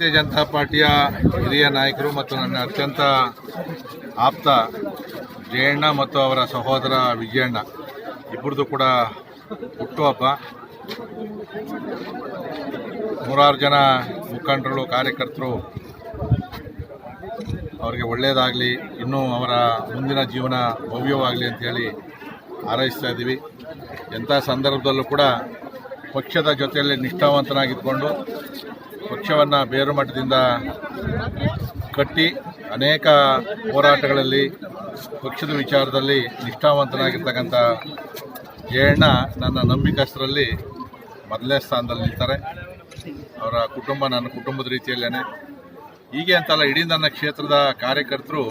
ಭಾರತೀಯ ಜನತಾ ಪಾರ್ಟಿಯ ಹಿರಿಯ ನಾಯಕರು ಮತ್ತು ನನ್ನ ಅತ್ಯಂತ ಆಪ್ತ ಜಯಣ್ಣ ಮತ್ತು ಅವರ ಸಹೋದರ ವಿಜಯಣ್ಣ ಇಬ್ಬರದು ಕೂಡ ಹುಟ್ಟುಹಬ್ಬ. ನೂರಾರು ಜನ ಮುಖಂಡರು, ಕಾರ್ಯಕರ್ತರು, ಅವರಿಗೆ ಒಳ್ಳೆಯದಾಗಲಿ ಇನ್ನೂ ಅವರ ಮುಂದಿನ ಜೀವನ ಭವ್ಯವಾಗಲಿ ಅಂತೇಳಿ ಹಾರೈಸ್ತಾ ಇದ್ದೀವಿ. ಎಂಥ ಸಂದರ್ಭದಲ್ಲೂ ಕೂಡ ಪಕ್ಷದ ಜೊತೆಯಲ್ಲಿ ನಿಷ್ಠಾವಂತನಾಗಿದ್ಕೊಂಡು ಪಕ್ಷವನ್ನು ಬೇರು ಮಟ್ಟದಿಂದ ಕಟ್ಟಿ ಅನೇಕ ಹೋರಾಟಗಳಲ್ಲಿ, ಪಕ್ಷದ ವಿಚಾರದಲ್ಲಿ ನಿಷ್ಠಾವಂತನಾಗಿರ್ತಕ್ಕಂಥ ಜಯಣ್ಣ ನನ್ನ ನಂಬಿಕಸ್ಥರಲ್ಲಿ ಮೊದಲನೇ ಸ್ಥಾನದಲ್ಲಿ ನಿಲ್ತಾರೆ. ಅವರ ಕುಟುಂಬ ನನ್ನ ಕುಟುಂಬದ ರೀತಿಯಲ್ಲೇ ಹೀಗೆ ಅಂತಲ್ಲ ಇಡೀ ನನ್ನ ಕ್ಷೇತ್ರದ ಕಾರ್ಯಕರ್ತರು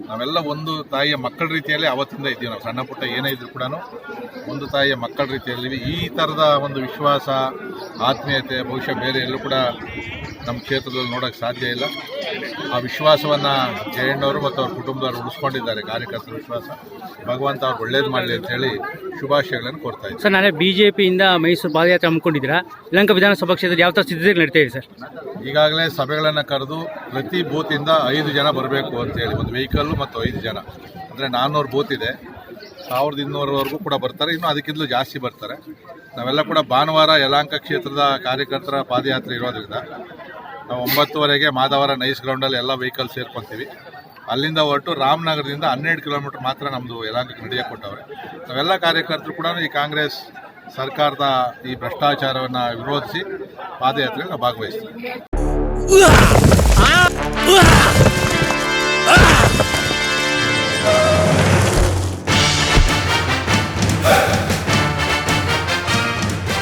ನಾವೆಲ್ಲ ಒಂದು ತಾಯಿಯ ಮಕ್ಕಳ ರೀತಿಯಲ್ಲಿ ಅವತ್ತಿಂದ ಇದ್ದೀವಿ ನಾವು. ಸಣ್ಣ ಪುಟ್ಟ ಏನೇ ಇದ್ರು ಕೂಡ ಒಂದು ತಾಯಿಯ ಮಕ್ಕಳ ರೀತಿಯಲ್ಲಿ ಈ ಥರದ ಒಂದು ವಿಶ್ವಾಸ ಆತ್ಮೀಯತೆ ಬಹುಶಃ ಬೇರೆ ಎಲ್ಲೂ ಕೂಡ ನಮ್ಮ ಕ್ಷೇತ್ರದಲ್ಲಿ ನೋಡೋಕ್ಕೆ ಸಾಧ್ಯ ಇಲ್ಲ. ಆ ವಿಶ್ವಾಸವನ್ನು ಜಯಣ್ಣವರು ಮತ್ತು ಅವ್ರ ಕುಟುಂಬದವರು ಉಳಿಸ್ಕೊಂಡಿದ್ದಾರೆ. ಕಾರ್ಯಕರ್ತರ ವಿಶ್ವಾಸ. ಭಗವಂತ ಅವ್ರು ಒಳ್ಳೇದು ಮಾಡಲಿ ಅಂತೇಳಿ ಶುಭಾಶಯಗಳನ್ನು ಕೊಡ್ತಾ ಇದ್ದೀವಿ ಸರ್ ನಾಳೆ ಪಿಯಿಂದ ಮೈಸೂರು ಪಾದಯಾತ್ರೆ ಹಮ್ಮಿಕೊಂಡಿದ್ದೀರಾ? ಲಂಕ ವಿಧಾನಸಭಾ ಕ್ಷೇತ್ರದ ಯಾವ ಥರ ಸಿದ್ಧತೆ ನಡೀತಾ ಇದೆ ಸರ್? ಈಗಾಗಲೇ ಸಭೆಗಳನ್ನು ಕರೆದು ಪ್ರತಿ ಬೂತಿಂದ ಐದು ಜನ ಬರಬೇಕು ಅಂತೇಳಿ ಒಂದು ವೆಹಿಕಲ್ಲು ಮತ್ತು ಐದು ಜನ. ಅಂದರೆ ನಾನ್ನೂರು ಬೂತ್ ಇದೆ. ಸಾವಿರದ ಇನ್ನೂರವರೆಗೂ ಕೂಡ ಬರ್ತಾರೆ. ಇನ್ನು ಅದಕ್ಕಿಂತಲೂ ಜಾಸ್ತಿ ಬರ್ತಾರೆ. ನಾವೆಲ್ಲ ಕೂಡ ಭಾನುವಾರ ಯಲಾಂಕ ಕ್ಷೇತ್ರದ ಕಾರ್ಯಕರ್ತರ ಪಾದಯಾತ್ರೆ ಇರೋದ್ರಿಂದ ನಾವು ಒಂಬತ್ತುವರೆಗೆ ಮಾದವರ ನೈಸ್ ಗ್ರೌಂಡಲ್ಲಿ ಎಲ್ಲ ವೆಹಿಕಲ್ ಸೇರ್ಕೊತೀವಿ. ಅಲ್ಲಿಂದ ಹೊರಟು ರಾಮನಗರದಿಂದ ಹನ್ನೆರಡು ಕಿಲೋಮೀಟ್ರ್ ಮಾತ್ರ ನಮ್ಮದು ಯಲಾಂಕಕ್ಕೆ ನಡೆಯಕ್ಕೆ ಕೊಟ್ಟವ್ರೆ ನಾವೆಲ್ಲ ಕಾರ್ಯಕರ್ತರು ಕೂಡ ಈ ಕಾಂಗ್ರೆಸ್ ಸರ್ಕಾರದ ಈ ಭ್ರಷ್ಟಾಚಾರವನ್ನು ವಿರೋಧಿಸಿ ಪಾದಯಾತ್ರೆಯಲ್ಲಿ ನಾವು ಭಾಗವಹಿಸ್ತೀವಿ